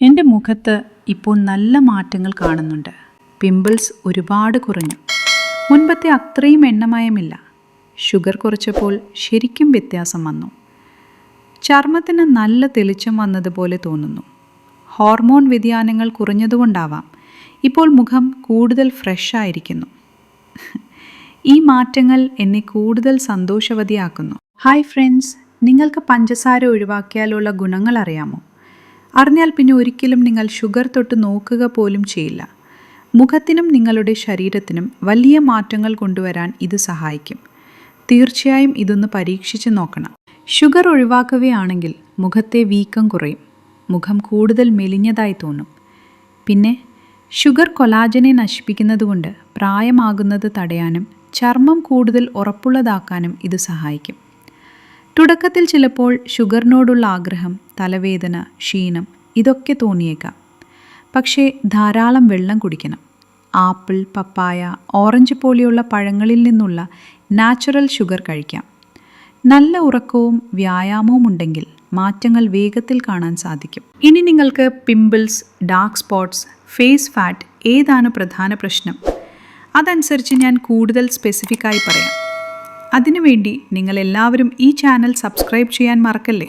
എന്റെ മുഖത്ത് ഇപ്പോൾ നല്ല മാറ്റങ്ങൾ കാണുന്നുണ്ട്. പിമ്പിൾസ് ഒരുപാട് കുറഞ്ഞു. മുൻപത്തെ അത്രയും എണ്ണമയമില്ല. ഷുഗർ കുറച്ചപ്പോൾ ശരിക്കും വ്യത്യാസം വന്നു. ചർമ്മത്തിന് നല്ല തെളിച്ചം വന്നതുപോലെ തോന്നുന്നു. ഹോർമോൺ വ്യതിയാനങ്ങൾ കുറഞ്ഞതുകൊണ്ടാവാം. ഇപ്പോൾ മുഖം കൂടുതൽ ഫ്രഷ് ആയിരിക്കുന്നു. ഈ മാറ്റങ്ങൾ എന്നെ കൂടുതൽ സന്തോഷവതിയാക്കുന്നു. ഹായ് ഫ്രണ്ട്സ് നിങ്ങൾക്ക് പഞ്ചസാര ഒഴിവാക്കിയാലുള്ള ഗുണങ്ങൾ അറിയാമോ? അറിഞ്ഞാൽ പിന്നെ ഒരിക്കലും നിങ്ങൾ ഷുഗർ തൊട്ട് നോക്കുക പോലും ചെയ്യില്ല. മുഖത്തിനും നിങ്ങളുടെ ശരീരത്തിനും വലിയ മാറ്റങ്ങൾ കൊണ്ടുവരാൻ ഇത് സഹായിക്കും. തീർച്ചയായും ഇതൊന്ന് പരീക്ഷിച്ച് നോക്കണം. ഷുഗർ ഒഴിവാക്കുകയാണെങ്കിൽ മുഖത്തെ വീക്കം കുറയും. മുഖം കൂടുതൽ മെലിഞ്ഞതായി തോന്നും. പിന്നെ ഷുഗർ കൊലാജനെ നശിപ്പിക്കുന്നതുകൊണ്ട് പ്രായമാകുന്നത് തടയാനും ചർമ്മം കൂടുതൽ ഉറപ്പുള്ളതാക്കാനും ഇത് സഹായിക്കും. തുടക്കത്തിൽ ചിലപ്പോൾ ഷുഗറിനോടുള്ള ആഗ്രഹം തലവേദന ക്ഷീണം ഇതൊക്കെ തോന്നിയേക്കാം. പക്ഷേ ധാരാളം വെള്ളം കുടിക്കണം. ആപ്പിൾ പപ്പായ ഓറഞ്ച് പോലെയുള്ള പഴങ്ങളിൽ നിന്നുള്ള നാച്ചുറൽ ഷുഗർ കഴിക്കാം. നല്ല ഉറക്കവും വ്യായാമവും ഉണ്ടെങ്കിൽ മാറ്റങ്ങൾ വേഗത്തിൽ കാണാൻ സാധിക്കും. ഇനി നിങ്ങൾക്ക് pimples dark spots face fat ഏതാണ് പ്രധാന പ്രശ്നം? അതനുസരിച്ച് ഞാൻ കൂടുതൽ സ്പെസിഫിക്കായി പറയാം. അതിനുവേണ്ടി നിങ്ങൾ എല്ലാവരും ഈ ചാനൽ സബ്സ്ക്രൈബ് ചെയ്യാൻ മറക്കല്ലേ?